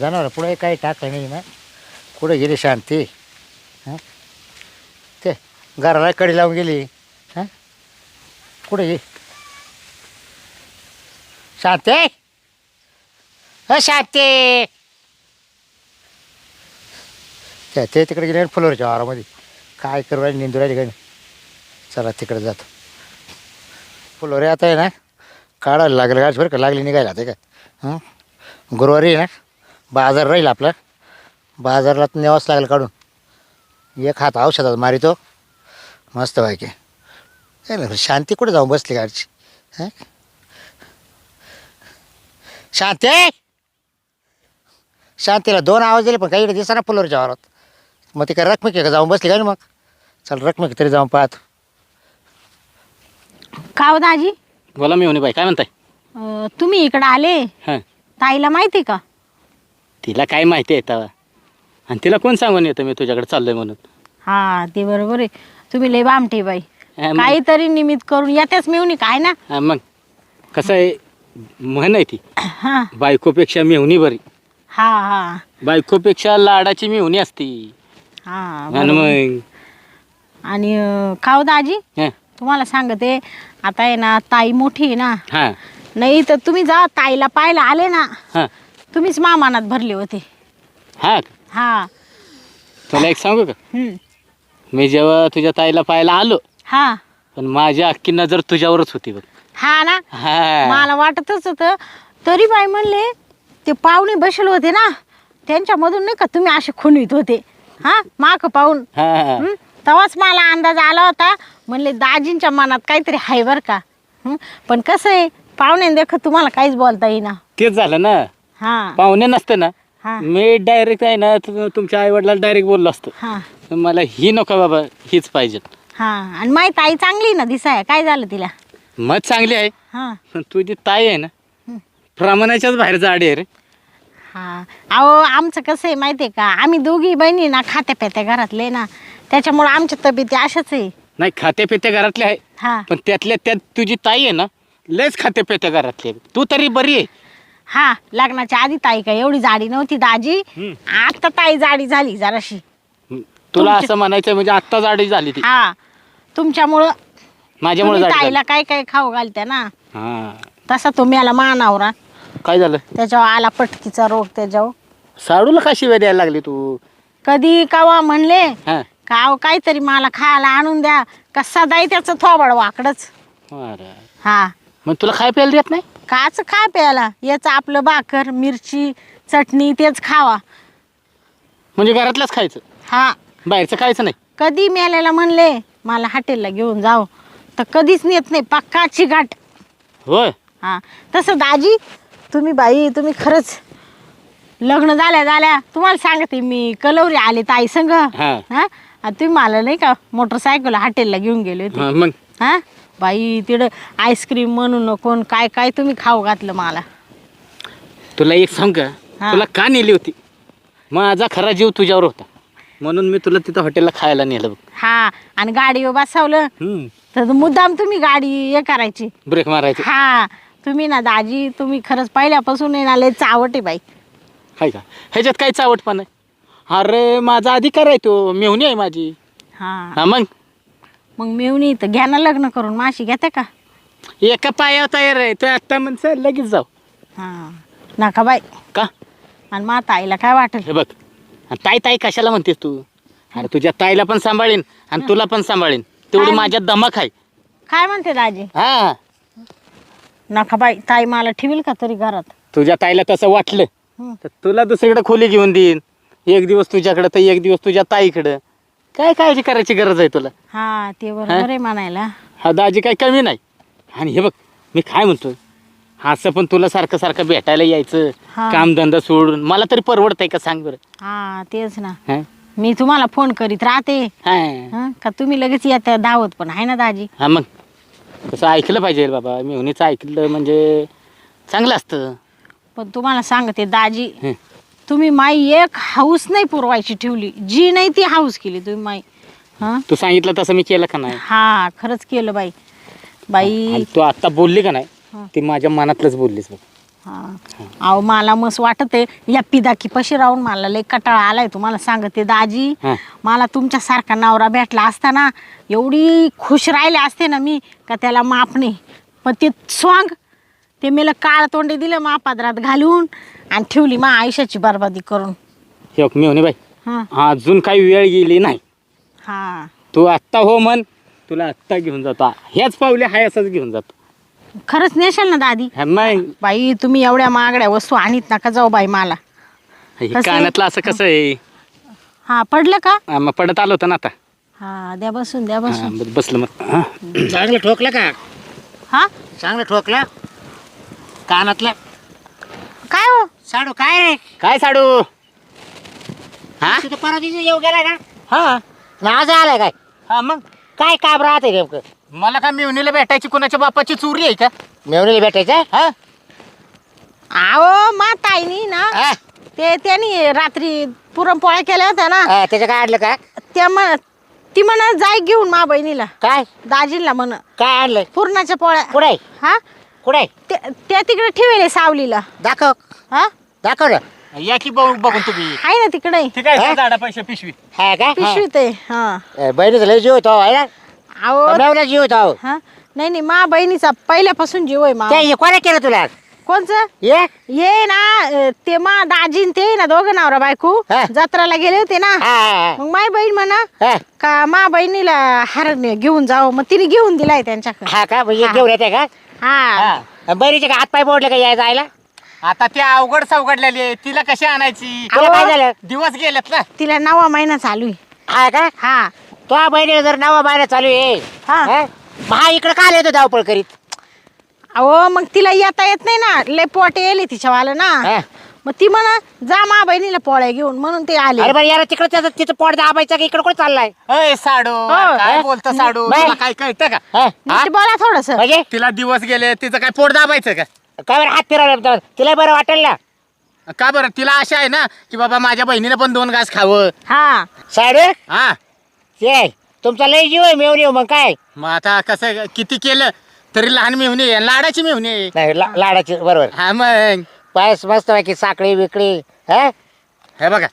जनावर पुढे काही टाकलं नाही ना. कुठे गेली शांती. हां? ते घराला कडी लावून गेली. हां? कुठे गेली शांती? अ शांती! त्या ते तिकडे गेले फुलोरच्या वारामध्ये काय करू राहिले निंदू राहिले काय चला तिकडे जातो. फुलोरे आता आहे ना काढायला लागलं. गाडी बरं का लागली निघायला ते काय हां? गुरुवारी आहे ना बाजार राहील आपला. बाजारला तर न्यावंच लागेल काढून. एक हात औषधात मारितो. मस्त व्हायचे नाही शांती कुठे जाऊन बसली गाडीची हां? शांती! शांतीला दोन आवाज दिले पण काही दिसा ना फुलोरच्या वारात मग ती काय रकमेक आहे का जाऊन बसली का मग? चल रकमेक तरी जाऊन पाहतो. का हो दाजी? बोला मी बाई. काय म्हणताय? अं, तुम्ही इकडं आले. हां. ताईला माहिती का? तिला काय माहिती आहे तेव्हा? आणि तिला कोण सांगून येतं मी तुझ्याकडे चाललोय म्हणून? हा ते बरोबर आहे. तुम्ही लय बामटे बाई. हा, मग- काहीतरी निमित्त करून येतेच मिळून काय ना? हा, मग? कसं आहे? म्हण आहे ती. हा. बायकोपेक्षा मेहुणी बरी. हा हा. बायकोपेक्षा लाडाची मेहुणी असती. हा आणि बरोबर. मग? आणि अं, हो दाजी हां. तुम्हाला सांगते आता आहे ना ताई मोठी आहे ना. हां. नाही तर तुम्ही जा ताईला पाहायला आले ना. हां. तुम्हीच मामानात भरले होते. हां हा. तुला एक सांगू का? हम्म. मी जेव्हा तुझ्या ताईला पाहायला आलो हा. पण माझी अख्खी नजर तुझ्यावरच होती बघ. हा ना? हा. मला वाटतच होतं तरी बाई म्हणले ते पाहुणे बसले होते ना त्यांच्यामधून नाही का तुम्ही असे खुणवीत होते. हा? माग पाहून. हा. हं? तेव्हाच मला अंदाज आला होता म्हणले दाजींच्या मनात काहीतरी आहे बरं का. हं? पण कसं आहे पाहुणे देखत तुम्हाला काहीच बोलता येईना. तेच झालं ना. हा. पाहुणे नसते ना. हा. मी डायरेक्ट आहे ना तु- तुमच्या आई वडिलांना डायरेक्ट बोललो असतो. हा. मला ही नको बाबा हीच पाहिजे. हा. आणि माहीत आई चांगली ना दिसाय. काय झालं तिला? मग चांगली आहे. हा. पण तुझी ताई आहे ना हं. प्रमाणाच्याच बाहेर जाडी आहे रे. हा. अहो आमचं कसं आहे माहिती आहे का? आम्ही दोघी बहिणी ना खात्या पेत्या घरातले ना त्याच्यामुळं आमच्या तब्येती अशाच आहे. नाही खाते पिते घरातले आहे. हा. पण त्यातल्या त्यात तुझी ताई आहे ना लयच खाते पिते घरातली. तू तरी बरी आहे. हा लग्नाच्या आधी ताई काय एवढी जाडी नव्हती दाजी. आता ताई जाडी झाली जराशी. तुला तुमच्या- असं म्हणायचं म्हणजे आत्ता जाडी झाली ती. हा तुमच्यामुळं माझ्यामुळे तुम्ही जाडी झाली. ताईला काय काय खाऊ घालत्या ना. हा. तसा तुम्ही आला मानावरा. काय झालं? त्याच्यावर आला पटकीचा रोग त्याच्यावर. साडूला का शिव्या द्यायला लागली तू? कधी कावा म्हणले हा. काव काहीतरी मला खायला आणून द्या. का सदाई त्याचं थोबड वाकडच. अरे. हा. मग तुला काय प्यायला देत नाही? काच काय प्यायला. याचं आपलं भाकर मिरची चटणी तेच खावा. म्हणजे घरातलंच खायचं? हा. बाहेरचं खायचं नाही? कधी मेल्याला म्हणले मला हॉटेलला घेऊन जाऊ तर कधीच नेत नाही. पक्काची गाठ. होय? हा. तसं दाजी तुम्ही बाई तुम्ही खरंच लग्न झाल्या झाल्या तुम्हाला सांगते मी कलवरी आले ताई संग. हा. हा? आणि तुम्ही मला नाही का मोटरसायकल हॉटेलला घेऊन गेले होते. हा, मग? हा? बाई तिकडं आईस्क्रीम म्हणून नको न काय काय तुम्ही खाऊ घातलं मला. तुला एक सांग का? हा. तुला का नेली होती? माझा खरा जीव तुझ्यावर होता. म्हणून मी तुला तिथं हॉटेलला खायला नेलं बघ. हा आणि गाडीवर बसवलं. हम्म. तर मुद्दाम तुम्ही गाडी हे करायची. ब्रेक मारायचे. हा तुम्ही ना दाजी तुम्ही खरंच पहिल्यापासून आहे ना लय चावट आहे बाई. हाय का? ह्याच्यात काय चावटपण आहे? अरे माझा अधिकार आहे तो मेहुणी आहे माझी. हा. हा मग? मग मेवणी तर घ्या ना लग्न करून. माशी घेते का? एका पायावर तयार आहे. तो आत्ता म्हणचं लगेच जाऊ. हा. नका बाई. का? आणि माता आईला काय वाटेल? हे बघ. आणि ताई ताई कशाला म्हणतेस तू? अरे तुझ्या ताईला पण सांभाळीन आणि तुला पण सांभाळीन. तेवढी? माझ्यात धमक आहे. काय म्हणते दाजी? हा. नका बाई. ताई मला ठेवील का तरी घरात? तुझ्या ताईला तसं वाटलं हं. तर तुला दुसरीकडे खोली घेऊन देईन. एक दिवस तुझ्याकडं तर एक दिवस तुझ्या ताईकडं. काय काळजी करायची गरज आहे तुला? हा ते बरोबर आहे म्हणायला. हा दाजी काही कमी नाही. आणि हे बघ मी काय म्हणतो असं पण तुला सारखं सारखं भेटायला यायचं हा. कामधंदा सोडून. मला तरी परवडतंय का सांग बरं? हा तेच ना. हा? मी तुम्हाला फोन करीत राहते. हा. हं, का तुम्ही लगेच येत्या धावत पण आहे ना दाजी? हा मग. तसं ऐकलं पाहिजे बाबा. मेहुणीचं ऐकलं म्हणजे चांगलं असतं. पण तुम्हाला सांगते दाजी हं. तुम्ही माई एक हाऊस नाही पुरवायची ठेवली. जी नाही ती हाऊस केली तुम्ही माई. हा? तू सांगितलं तसं मी केलं का नाही? हा खरंच केलं बाई. बाई. आणि तू आता बोलली का नाही. ती माझ्या मनातलंच बोललीस बघ. हा. अहो मला मस्त वाटत आहे या पिदाकी पशी राहून मला लय कटाळा आलाय तुम्हाला सांगते दाजी. हा. मला तुमच्यासारखा नवरा भेटला असता ना एवढी खुश राहिले असते ना मी का त्याला माप नाही. पण ते स्वांग ते मला काळ तोंडे दिलं महापादरात घालून आणि ठेवली मा आयुष्याची बरबादी करून. हे बघ, मेवणी बाई हा. अजून काही वेळ गेली नाही. हा. तू आत्ता हो म्हण तुला आत्ता घेऊन जातो. ह्याच पावले हाय असंच घेऊन जातो. खरंच नेशाल ना दादी? हा, मग. बाई तुम्ही एवढ्या महागड्या वस्तू आणीत नका जाऊ बाई मला. हे कसं? कानातलं असं कसं आहे? हा पडलं का? हा, मग पडत आलं होतं ना आता. हा द्या बसून द्या हा, बसून बस- बसलं मग. हा. चांगलं ठोकलं का? हा? चांगलं ठोकलं? कानातलं? काय हो? साडू काय रे? काय साडू? हा? परवादिवशी येऊ गेला का हा. ना आज आलाय काय? हा मग? काय काम राहते नेमकं? मला काय मेवणीला भेटायची कोणाच्या बापाची चोरी आहे का? मेवणीला भेटायचं हा? अहो मा ताईनी ना हा? ते त्यांनी रात्री पुरणपोळ्या केल्या होत्या ना. हा, त्याचं काय आणलं का त्या म्हण ती म्हण जाय घेऊन मा बहिणीला. काय? दाजीला म्हण. काय आणलं पुरणाच्या पोळ्या. कुठे हा? कुठे? ते त्या तिकडे ठेवले सावलीला. दाखव. हा? दाखव या की बघ बघून तुम्ही. आहे ना तिकडे. ठीक आहे हा? झाडा पैसे पिशवी हा का? पिशवी ते हा. ए, बहिणीचा लय जीव आहे ना? अहो. का मेवणा जीव होतो अहो? हा? नाही नाही मा बहिणीचा पहिल्यापासून जीव आहे मा. ते हे कोणा केलं तुला? कोणचं? ये ये ना अं, ते मा दाजीन ते ना दोघं नवरा बायको हा. जत्राला गेले होते ना. हा, हा, मग माय बहीण म्हणा हा. का मा बहिणीला हार घेऊन जावं मग तिने घेऊन दिलाय त्यांच्याकडे. हा का? म्हणजे हा. घेऊन येते का? हा. हा. बहिणीचे का हातपाय मोडले का यायला जायला? आता ते अवघड सावघडलेली आहे. तिला कशी आणायची? तुला काय झालं? दिवस गेलेत ना. तिला नवा महिना चालू आहे. हा का? हा. तो बहिणीला जर नवा महिना चालू आहे हा. हा? मग हा इकडे काय येतो धावपळ करीत? अहो मग तिला येता येत नाही ना. लय पोट येले तिच्यावाला ना. हा. मग ती म्हणा जा मा बहिणीला पोळ्या घेऊन म्हणून ते आले. अरे बरं यार तिकडे त्याचं तिचं पोट दाबायचं का? इकडे कुठे चाललाय? अय साडू काय हा? बोलतो साडू? बाय. तुला काय कळतं का? हा? नीट बोला थोडस. म्हणजे? तिला दिवस गेले तिचं काय पोट दाबायचं का? काय बरं हात फिरवला तिला बरं वाटेल ना? का बरं? तिला आशा आहे ना की बाबा माझ्या बहिणीने पण दोन घास खावं. हा. साडे? हा. ते तुमचा लय जीव आहे मेवणी मग काय? मग आता कसं किती केलं तरी लहान मेहुणी आहे लाडाची मेहुणी आहे. नाही ला- लाडाची बरोबर. हा मग. पायस मस्त पैकी साखळी बिकळी हा? हे बघा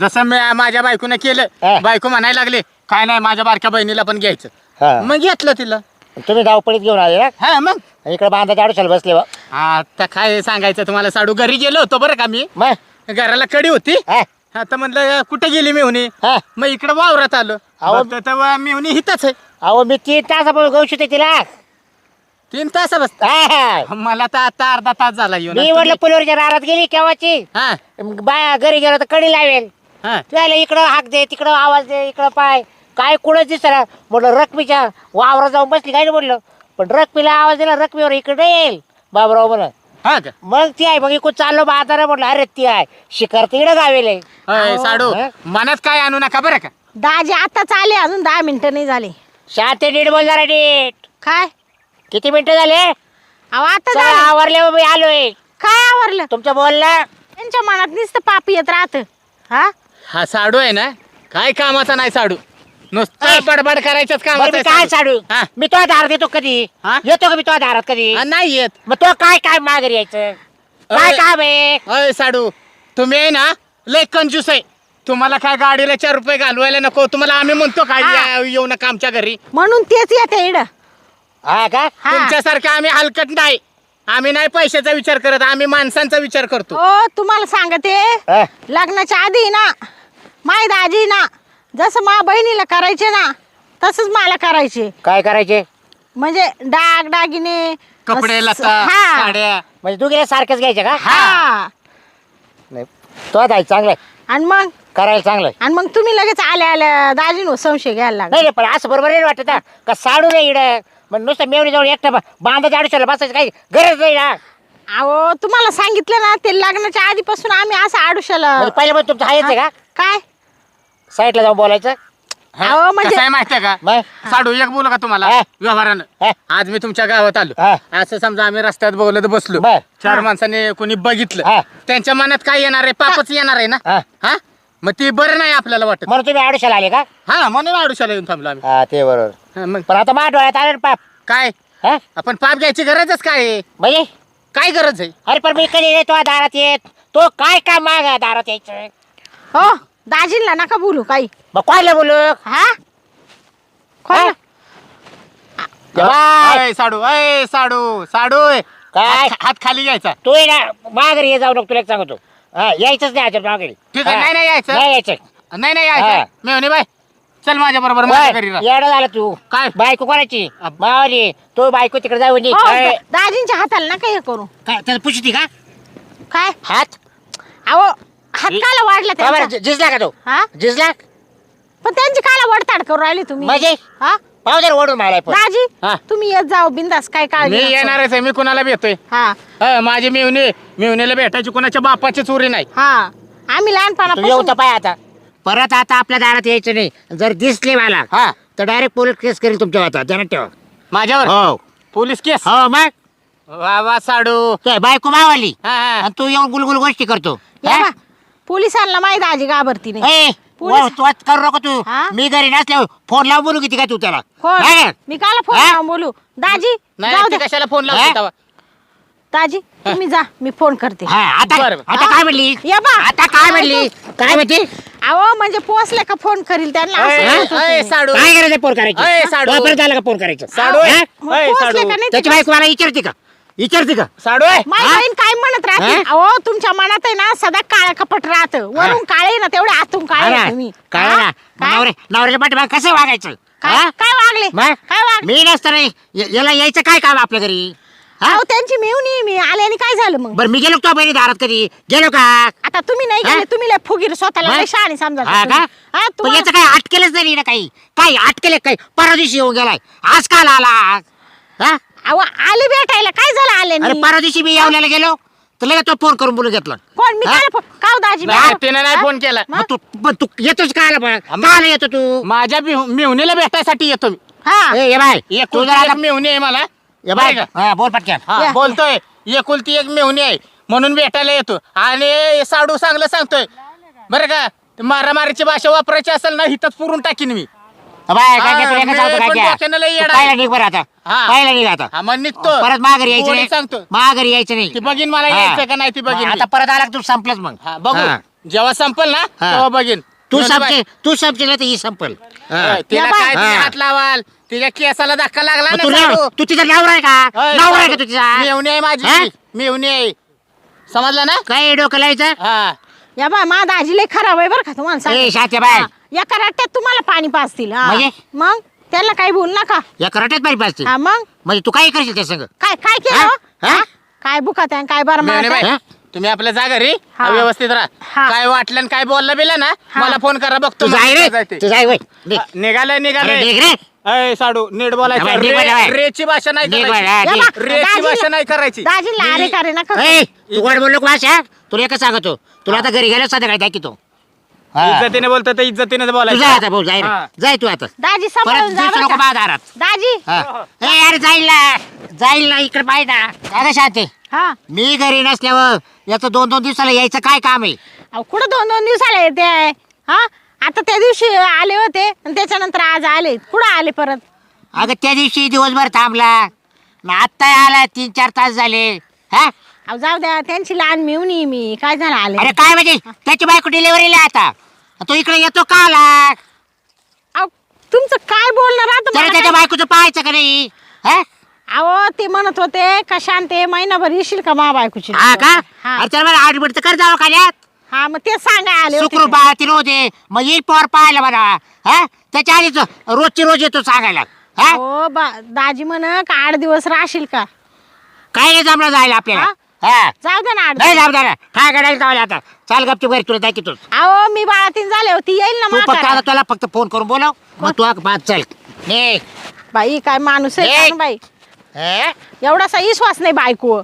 जसं मी माझ्या बायकोने हा. केलं बायको म्हणायला लागले काय नाही माझ्या बारक्या बहिणीला पण घ्यायचं. हा. मग घेतलं तिला. तुम्ही धावपळीत घेऊन आले ना? हा मग. इकडे बांधाच्या आडूशाला बसले बा. आता काय सांगायचं तुम्हाला साडू घरी गेलो होतो बरं का मी. मग घराला कडी होती. हा. आता म्हणलं कुठे गेली मेहुणी? हा. मग इकडे वावरात आलो. अहो. बघतो तेव्हा मेहुणी हितच आहे. अहो मी तीन गहू शिकते तिला. तीन तास बस. मला तर आता अर्धा तास झाला येऊन. मी म्हटलं पुलवरच्या रारात गेली केव्हाची? हा. बाया घरी गेलो तर कडी लावेल. हा. त्याला इकडं हाक दे तिकडं आवाज दे इकडं पाय. काय कुठं दिसरा म्हटलं रकमीच्या वावरात जाऊन बसली काय नाही म्हटलं. पण रकमीला आवाज दिला रकमीवर इकडे येईल. बाबराव म्हणा. हा का? मग ती आहे मग इकडून चाललो बाजारा म्हटलं अरे ती आहे. शिकार तिकडे गावेल. अय, साडू हा? मनात काय आणू नका बरं का? दाजी आताच आले अजून दहा मिनिटं नाही झाले. शांत ते नीट बोल जरा नीट. काय? किती मिनिटं झाले? अहो आता चला, झाले. आवरले हो, मी आलोय. काय आवरलं? तुमचं बोलणं? त्यांच्या मनात नुसतं पाप येत राहत. हा? हा साडू आहे ना? काय कामाचा नाही साडू. नुसतं बडबड करायच्याच बरं, कामाचा मी आहे काय साडू. साडू? हा. मी तो दारात येतो कधी? हा? येतो का मी तो दारात कधी? हा, नाही येत. मग तो काय काय माघारी यायचं? काय अरे. काम आहे? अय साडू तुम्ही आहे ना लय कंजूस आहे. तुम्हाला काय गाडीला चार रुपये घालवायला नको तुम्हाला आम्ही म्हणतो काय हा. या- येऊ नका आमच्या घरी. म्हणून तेच येते इड. हा का? हा. तुमच्यासारखं आम्ही हलकट नाही. आम्ही नाही पैशाचा विचार करत आम्ही माणसांचा विचार करतो. तुम्हाला सांगते. हा. लग्नाच्या आधी ना माय दाजी ना जसं मा बहिणीला करायचे ना तसंच मला करायचे. काय करायचे? म्हणजे डाग दागिने कपडे अस- लता हा. साड्या. म्हणजे तू गेल्या सारखंच घ्यायचं का? हा. नाही तो आहे चांगलं आणि मग? करायला चांगलं आणि मग तुम्ही लगेच आल्या आल्या दाजीनो संशय घ्यायला लागला. नाही नाही, पण असं बरोबर नाही वाटत. का साडू नाही इड? मग नुसतं मेवणी जवळ एकटं बा- बांधाच्या आडूशाला बसायचं काही गरज नाही ना. अहो तुम्हाला सांगितलं ना ते लग्नाच्या आधीपासून आम्ही असं आडुशाला म्हणजे पहिले पण तुमचं आहेच आहे का? काय? साईडला जाऊन बोलायचं. हा? अहो, म्हणजे- कसं आहे माहितीये का? मग? साडू एक बोलू का तुम्हाला? हा. व्यवहारानं. हा. आज मी तुमच्या गावात आलो. हा. असं समजा आम्ही रस्त्यात बोलत बसलो. बर. चार. माणसाने कोणी बघितलं. हा. त्यांच्या मनात काय येणार आहे? पापच येणार आहे ना? हा. हा? मग ती बरं नाही आपल्याला वाटत. म्हणून तुम्ही आडूशाला आले का? हा म्हणून आडुशाला येऊन थांबलो आम्ही. हा ते बरोबर. हा, मग. पण आता माझ्या डोळ्यात आले ना पाप. काय? हा? आपण पाप घ्यायची गरजच काय आहे? म्हणजे? काय गरज आहे? अरे पण मी कधी येतो दारात येत? तो काय काम माग दारात यायचं? हो दाजींना नका बोलू काही. मग कोणाला बोलू? हा? कोणाला? बाय. अय, साडू अय साडू साडू काय? हात- हात खाली घ्यायचा. तू ये ना माघारी ये जाऊ नको तुला एक सांगतो. हा, यायचंच नाही अजून माघारी. ठीक आहे, हा. नाही, नाही यायचं. नाही यायचं. नाही नाही हा. यायचं मेवणे बाय चल माझ्या बरोबर माझ्या घरी राह. येडं झालं तू. काय? बायको कोणाची? अब- मावाली. तो बायको तिकडे जाऊ नी हो, काय दा- दाजींच्या हाताला नका हे करू. काय, त्याला पुछती का? काय? हात? अहो हात काला वाढला का बरं, त्यांचा. जि- झिजला का तो? हा? झिजला? पण त्यांची काला वडताड करू राहिली तुम्ही. म्हणजे? हा? रे ओढून मला पण. दाजी हा. तुम्ही येत जाओ बिंदास काय मी काळजी. येणारच आहे मी कुणाला भेटतोय? हा. माझी मेवणे मेवणीला भेटायची कोणाच्या बापाची चोरी नाही. हा. आम्ही तू येऊ लहानपणापासून तर पाय आता. परत आता आपल्या दारात यायचं नाही. जर दिसले मला हा. तर डायरेक्ट पोलीस केस करेल तुमच्या हातात. ध्यानात ठेवा. माझ्यावर? हो. पोलीस केस हो मग? वा वा साडू. काय बायको मावाली. हा, हा. आणि तू येऊन गुलगुल गोष्टी करतो. या बा, पोलिसांना माहीत दाजी घाबरती नाही. ए, पोलीस- वा, तू आज करू नको तू. हा? मी घरी नसल्यावर फोन लावून बोलू किती काय तू त्याला. हा? मी काला फोन हा? लावून बोलू? दाजी नाही जाऊ ती दे. कशाला फोन हा? लावतो दाजी तुम्ही जा मी फोन करते हा, आता बरं, बरं. आता काय म्हणली या बा. आता काय म्हणली काय म्हणते अहो म्हणजे पोचले का फोन करील त्यांना असं अय, म्हणत होते अय, मी. साडू काय करायचं फोन करायचं अय, साडू. वापरत आला का फोन करायचं साडू हा? मग अय, पोचले साडू. का नाही त्याची बायको मला विचारते का विचारते का साडू आहे माझी हा? बहीण काय म्हणत राहते हा? अहो तुमच्या मनात आहे ना सदा काळ कपट राहत वरून काळे ना तेवढे आतून काळे तुम्ही काय हा? ना काय? नवरे नवऱ्याच्या पाठी कसं वागायचं काय हा? काय वागले मग? काय वागले मी नसताना य- याला यायचं काय काम आपल्या घरी? अहो त्यांची मिळून मी. आल्याने काय झालं मग? बरं मी गेलो का बहिणी दारात कधी? गेलो का? आता तुम्ही नाही हा? गेले तुम्ही लय फुगीर स्वतःला? लय शहाणी समजा हा का? हा पण तुम्हाला- याचं काय अटकेलच नाही ना काही? काही अटकेले काही? परवा दिवशी येऊन गेलाय. आज काल आला हा? अहो आले भेटायला. काय झालं आले अरे परवा दिवशी मी येवल्याला गेलो. तर लगेच तो फोन करून बोलू घेतला. कोण? मी हा? काय फोन काव दाजी नाही, तिने नाही हा? फोन केला. मग? तू पण तू येतोच का आला पण का आला येतो तू? माझ्या मेवणीला भेटायसाठी येतो मी. हा. ए ये बाय. तू जरा मेवणी आहे मला. ये बाय बरं का? हा, बोल पटकन हा या. बोलतोय एकुलती एक मेवणी आहे म्हणून भेटायला येतो आणि साडू चांगलं सांगतोय बरं का ते मारामारीची भाषा वापरायची असेल ना हिथंच पुरून टाकीन मी बाय काय हा, काय तुला काय मी सांगतो पण काय डोक्यानं लय तू येडा पाहिला आहे. निघ बरं आता हा. पाहिला निघ आता हा मग निघतो परत माघारी यायचं नाही सांगतो माघारी यायचं नाही ती बघीन मला हा. यायचं का नाही ती बघीन आता मी. परत आला की तू संपलंच मग हा बघू. जेव्हा संपल ना हा. तेव्हा बघीन तू. संपशील तू संपशील तर ही संपल हा. तिला. काय. हात लावाल तिच्या केसाला धक्का लागला मग ना तू. नाव- तू तिचा नवरा आहे का नवरा आहे. का तुझा मेवणी आहे माझी हा? मेवणी आहे समजलं ना काय डोकं लावायचं हा या बा मा दाजी लय खराब आहे बरं का तुम्हाला ए सांगते. बाय हा, या कराट्यात तुम्हाला पाणी पाजतील हा. म्हणजे? मग त्याला काही बोल नका या कराट्यात पाचते हा मग म्हणजे तू काय करशील त्या संग काय काय केलं हा? काय बुकात आहे काय बरं? हा? तुम्ही आपल्या जा घरी हा. व्यवस्थित राहा हा. काय वाटलं आणि काय बोललं बिलं ना हा. मला फोन करा बघतो तू जाय मला रे जायचंय. तू जाय वय निघ. हा, निघालंय निघालंय निघ रे अय साडू नीट बोलायचं रे-. रेची भाषा नाही हा, रेची दाजीला- भाषा नाही करायची दाजीला अरे मी- का रे नका ए, तू गोड बोललो का भाषा तुला एकच सांगतो तुला आता घरी गेलो संध्याकाळी दाखवतो हा. इज्जतीने बोलतो तर इज्जतीने तू बोलायचं जाय आता भाऊ जाय रे. हा. जाय तू आता दाजी परत सांभाळून जा दिवशी बरं नको का. बा दारात दाजी हा. ए अरे जाईल ना जाईल ना इकडे पाहिजे ना अगं शांती हा. मी घरी नसल्यावर याचं दोन दोन दिवसाला यायचं काय काम आहे? अहो, कुठं दोन दोन दिवसाला येते? आहे हा? आता त्या दिवशी आले होते आणि त्याच्यानंतर आज आले. कुठं आले परत? अगं त्या दिवशी दिवसभर थांबला. ना आत्ता आला तीन चार तास झाले. हा? अहो जाऊ द्या. त्यांची लहान मिळून मी. काय झालं आले? अरे काय म्हणजे? त्याची बायको डिलिव्हरीला आता. तो इकडे येतो का आला? अहो, तुमचं काय बोलणं राहतं तर मला त्याच्या काय- बायकोचं पाहायचं का नाही? हा? अहो ते म्हणत होते का शांते महिनाभर येशील का मा बायकोची हा का? हा. अरे त्याला मला आठ तर कर जावं खाल्यात हा मग ते सांगा आले होते सुखरूप ते. बाळातील होते. मग येईल पोर पाहायला मला हा? त्याच्या आधीच रोजची रोज येतो सांगायला. हा? हो बा दाजी म्हण का आठ दिवस राहशील का? काय नाही जमलं जायला आपल्याला. हा? जाऊ दे ना आठ नाही दिवस. जमणार काय करायला जावं आता? चाल गपची घरी तुला दाखवतो. अहो मी बाळातीन झाले होती येईल ना तू फक्त तुला फक्त फोन करून बोलाव. मग तू बाद चल. बाई काय माणूस आहे ए. का ना बाई? एवढासा विश्वास नाही बायको.